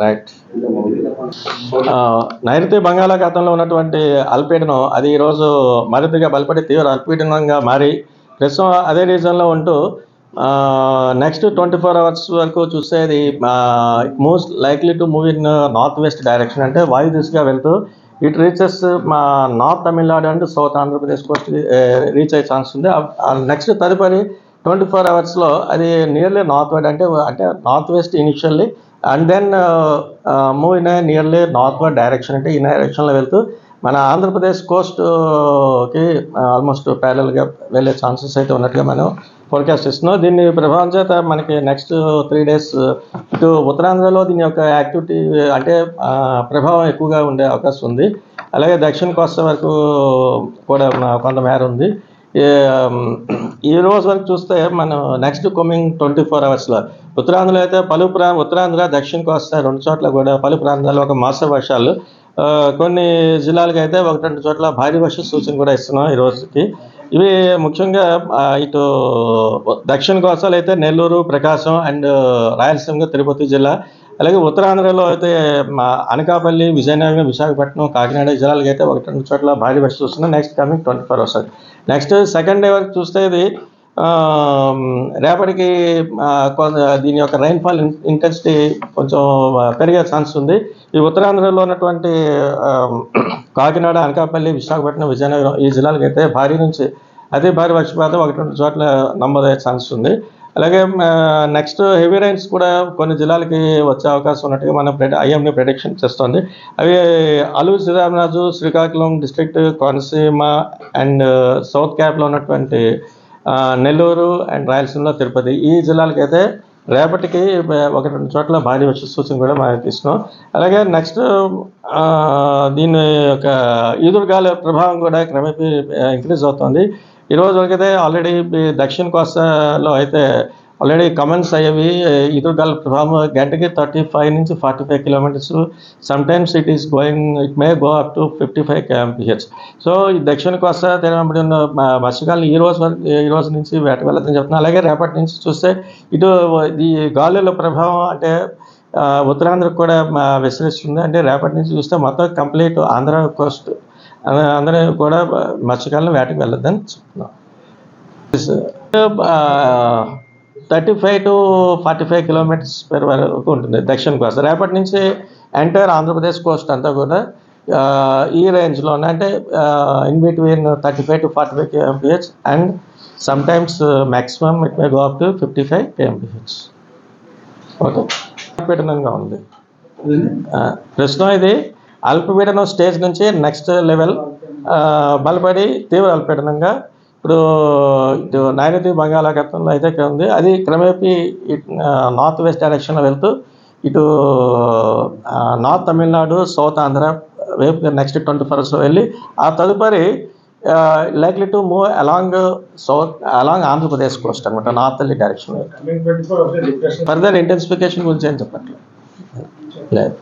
Right నైరుతి బంగాళాఖాతంలో ఉన్నటువంటి అల్పీడనం అది ఈరోజు మరింతగా బలపడి తీవ్ర అల్పీడనంగా మారి ప్రస్తుతం అదే రీజన్లో ఉంటూ నెక్స్ట్ ట్వంటీ ఫోర్ అవర్స్ వరకు చూస్తే అది most likely to move in north west direction అంటే వాయు దిశగా వెళ్తూ ఇట్ రీచెస్ మా north Tamil Nadu and south Andhra Pradesh coast reach అయ్యే ఛాన్స్ ఉంది. నెక్స్ట్ తదుపరి ట్వంటీ ఫోర్ అవర్స్లో అది నియర్లీ నార్త్ వర్డ్ అంటే అంటే north west initially and then move in nearly northward direction అంటే ఈ డైరెక్షన్లో వెళ్తూ మన ఆంధ్రప్రదేశ్ కోస్ట్కి ఆల్మోస్ట్ ప్యారల్గా వెళ్ళే ఛాన్సెస్ అయితే ఉన్నట్టుగా మనం ఫోర్కాస్ట్ ఇస్తున్నాం దీన్ని ప్రభావం చేత మనకి నెక్స్ట్ త్రీ డేస్ ఇటు ఉత్తరాంధ్రలో దీని యొక్క యాక్టివిటీ uh, అంటే uh, ప్రభావం ఎక్కువగా ఉండే అవకాశం ఉంది. అలాగే దక్షిణ కోస్తా వరకు కూడా uh, మ- కొంతమేర ఉంది. Um, ఈ రోజు వరకు చూస్తే మనం నెక్స్ట్ కమింగ్ ట్వంటీ ఫోర్ అవర్స్లో ఉత్తరాంధ్రలో అయితే పలు ప్రా ఉత్తరాంధ్ర దక్షిణ కోస్తా రెండు చోట్ల కూడా పలు ప్రాంతాల్లో ఒక మాస వర్షాలు. కొన్ని జిల్లాలకు అయితే ఒకటి రెండు చోట్ల భారీ వర్ష సూచన కూడా ఇస్తున్నాం ఈ రోజుకి. ఇవి ముఖ్యంగా ఇటు దక్షిణ కోస్తాలు అయితే నెల్లూరు ప్రకాశం అండ్ రాయలసీమ తిరుపతి జిల్లా. అలాగే ఉత్తరాంధ్రలో అయితే మా అనకాపల్లి విజయనగరం విశాఖపట్నం కాకినాడ జిల్లాలకు అయితే ఒకటి రెండు చోట్ల భారీ వర్షం చూస్తున్నాం next coming twenty four hours next second day వరకు చూస్తే ఇది రేపటికి దీని యొక్క రైన్ఫాల్ ఇంటెన్సిటీ కొంచెం పెరిగే ఛాన్స్ ఉంది. ఈ ఉత్తరాంధ్రలో ఉన్నటువంటి కాకినాడ అనకాపల్లి విశాఖపట్నం విజయనగరం ఈ జిల్లాలకు అయితే భారీ నుంచి అతి భారీ వర్షపాతం ఒకటి రెండు చోట్ల నమోదయ్యే ఛాన్స్ ఉంది. అలాగే నెక్స్ట్ హెవీ రైన్స్ కూడా కొన్ని జిల్లాలకి వచ్చే అవకాశం ఉన్నట్టుగా మనం ఐఎంని ప్రొడిక్షన్ చేస్తుంది. అవి Alluri Sriramaraju Srikakulam district Konaseema and south క్యాప్లో ఉన్నటువంటి నెల్లూరు అండ్ రాయలసీమలో తిరుపతి ఈ జిల్లాలకైతే రేపటికి ఒక రెండు చోట్ల భారీ వచ్చే సూచన కూడా మనకి ఇస్తున్నాం అలాగే నెక్స్ట్ దీని యొక్క ఈదురుగాలి ప్రభావం కూడా క్రమేపీ ఇంక్రీజ్ అవుతుంది. ఈరోజు వరకైతే ఆల్రెడీ దక్షిణ కోస్తాలో అయితే ఆల్రెడీ కమెంట్స్ అయ్యేవి ఈదురుగాలి ప్రభావం గంటకి థర్టీ ఫైవ్ నుంచి forty five kilometres some times it is going it may go up to fifty five kilometres so ఈ దక్షిణ కోస్తా తెలంగాణ ఉన్న వర్షకాలం ఈ రోజు వరకు ఈ రోజు నుంచి వేట వెళ్ళదని చెప్తున్నాను అలాగే రేపటి నుంచి చూస్తే ఇటు ఈ గాలుల ప్రభావం అంటే ఉత్తరాంధ్రకు కూడా విస్తరిస్తుంది. అంటే రేపటి నుంచి చూస్తే మొత్తం కంప్లీట్ ఆంధ్ర కోస్ట్ అందరూ కూడా మత్స్యకాలం వేటకు వెళ్ళొద్దని చెప్తున్నాం. Thirty five to forty five kilometres per వరకు ఉంటుంది దక్షిణ కోస్ట్ రేపటి నుంచి ఎంటైర్ ఆంధ్రప్రదేశ్ కోస్ట్ అంతా కూడా ఈ రేంజ్లోనే అంటే in between thirty five to forty five KMPH and some times maximum it may go up to fifty five KMPH okay. అల్పపీడనంగా ఉంది. ప్రస్తుతం ఇది అల్పపీడనం స్టేజ్ నుంచి నెక్స్ట్ లెవెల్ బలపడి తీవ్ర అల్పపీడనంగా ఇప్పుడు ఇటు నైరుతి బంగాళాఖాతంలో అయితే ఉంది. అది క్రమేపీ నార్త్ వెస్ట్ డైరెక్షన్లో వెళ్తూ ఇటు నార్త్ తమిళనాడు సౌత్ ఆంధ్ర వైపు నెక్స్ట్ ట్వంటీ ఫోర్ అవర్స్లో వెళ్ళి ఆ తదుపరి likely to move along south along Andhra Pradesh coast అనమాట నార్త్ డైరెక్షన్ ఫర్దర్ ఇంటెన్సిఫికేషన్ గురించి ఏం చెప్పట్లేదు. లేదు.